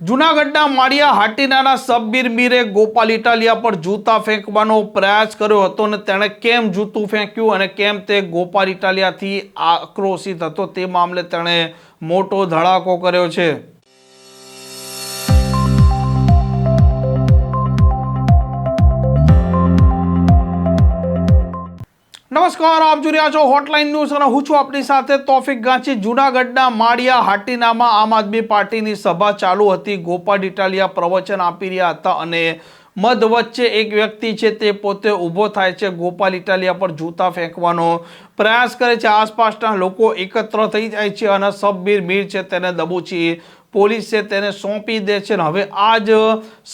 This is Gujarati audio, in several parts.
જુનાગઢના માળિયા હાટીનાના સબબીર મીરે ગોપાલ ઇટાલિયા પર જૂતા ફેંકવાનો પ્રયાસ કર્યો હતો અને તેણે કેમ જૂતું ફેંક્યું અને કેમ તે ગોપાલ ઇટાલિયાથી આક્રોશિત હતો તે મામલે તેણે મોટો ધડાકો કર્યો છે. નમસ્કાર, આપ જોઈ રહ્યા છો હોટલાઇન ન્યૂઝ અને હું છું આપણી સાથે તોફિક ગાંચી જુનાગઢના માળિયા હાટીનામાં આમ આદમી પાર્ટીની સભા ચાલુ હતી. ગોપાલ ઇટાલિયા પ્રવચન આપી રહ્યા હતા અને મધ વચ્ચે એક વ્યક્તિ છે તે પોતે ઊભો થાય છે. ગોપાલ ઇટાલિયા પર જૂતા ફેંકવાનો પ્રયાસ કરે છે. આસપાસના લોકો એકત્ર થઈ જાય છે અને સબમીર મીર છે તેને દબોચી પોલીસ છે તેને સોંપી દે છે અને હવે આ જ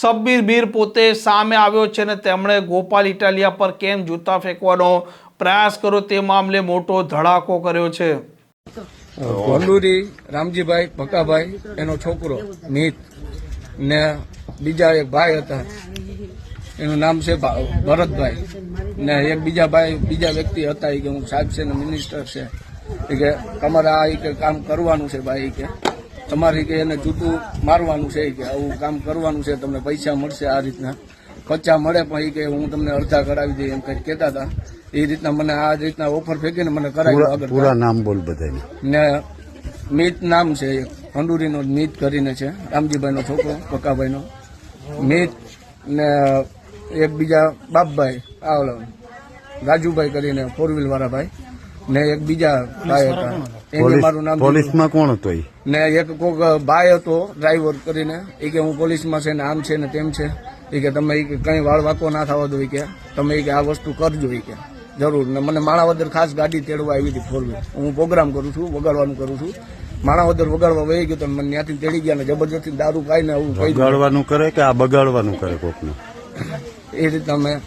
સબબીર બીર પોતે સામે આવ્યો છે અને તેમણે ગોપાલ ઇટાલિયા પર કેમ જૂતા ફેંકવાનો પ્રયાસ કર્યો તે મામલે મોટો ધડાકો કર્યો છે. વલ્લુરી રામજીભાઈ ભકાભાઈ એનો છોકરો મિત ને બીજા એક ભાઈ હતા. એનું નામ છે ભરતભાઈ. ને એક બીજા ભાઈ, બીજા વ્યક્તિ હતા એ કે હું સાહેબ છે ને મિનિસ્ટર છે. એ કે તમારે આ કે કામ કરવાનું છે ભાઈ કે. તમારે કે એને જૂતું મારવાનું છે કે આવું કામ કરવાનું છે તમને પૈસા મળશે આ રીતના. કચ્ચા મળે પણ એ કે હું તમને અડધા કરાવી દઈએ એમ કંઈક કહેતા હતા. એ રીતના મને આ રીતના ઓફર ફેંકીને મને કરાવ્યું પૂરા નામ બોલ બધાને ને મિત નામ છે ખંડુરીનો મિત કરીને છે. રામજીભાઈનો છોકરો પક્કાભાઈનો. મિત ને એક બીજા બાપભાઈ આ રાજુભાઈ કરીને ફોર વ્હીલ વાળા ભાઈ ને એક બીજા ભાઈ હતા. પોલીસમાં કોણ હતો ને એક કોક ભાઈ હતો ડ્રાઈવર કરીને. એ કે હું પોલીસમાં છે ને આમ છે ને તેમ છે. એ કે તમે કઈ વાળ વાકો ના થવા દો કે. તમે કે આ વસ્તુ કરજો કે. જરૂર. ને મને માણાવદર ખાસ ગાડી તેડવા આવી હતી ફોર હું પ્રોગ્રામ કરું છું વગાડવાનું કરું છું. માણાવદર વગાડવા વહી ગયો તો મને ત્યાંથી તેડી ગયા ને જબરજસ્તી દારૂ પાઈને આવું વગાડવાનું. કરે કે આ બગાડવાનું કરે કોકનું? એ રીતે મેં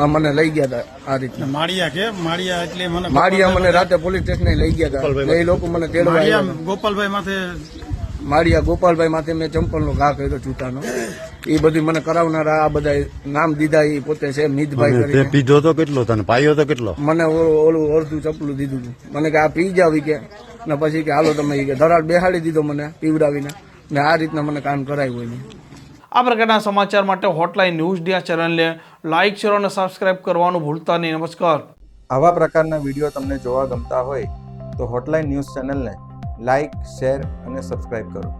આ મને લઈ ગયા હતા આ રીતના. માળિયા કે? માળિયા એટલે મને માળિયા મને રાતે પોલીસ સ્ટેશને લઈ ગયા હતા. એ લોકો મને તેડવા માળિયા ગોપાલભાઈ માથે માળિયા ગોપાલભાઈ માથે મેં ચંપલનો ઘા કર્યો જૂતાનો એ બધી મને કરાવનારા આ બધા નામ દીધા એ પોતે છે મિતભાઈ તે પીધો તો કેટલો તને પાયો તો કેટલો? મને ઓલું અડધું ચપલું દીધું હતું મને કે આ પી જાવી કે. ને પછી કે હાલો તમે કે. ધરાડ બેહાડી દીધો મને પીવડાવીને. ને આ રીતના મને કામ કરાવ્યું એને. આ પ્રકારના સમાચાર માટે હોટલાઇન ન્યૂઝ ડિયા ચેનલને લાઇક શેર અને સબસ્ક્રાઇબ કરવાનું ભૂલતા નહીં. નમસ્કાર. આવા પ્રકારના વીડિયો તમને જોવા ગમતા હોય તો હોટલાઇન ન્યૂઝ ચેનલને લાઇક શેર અને સબસ્ક્રાઇબ કરો.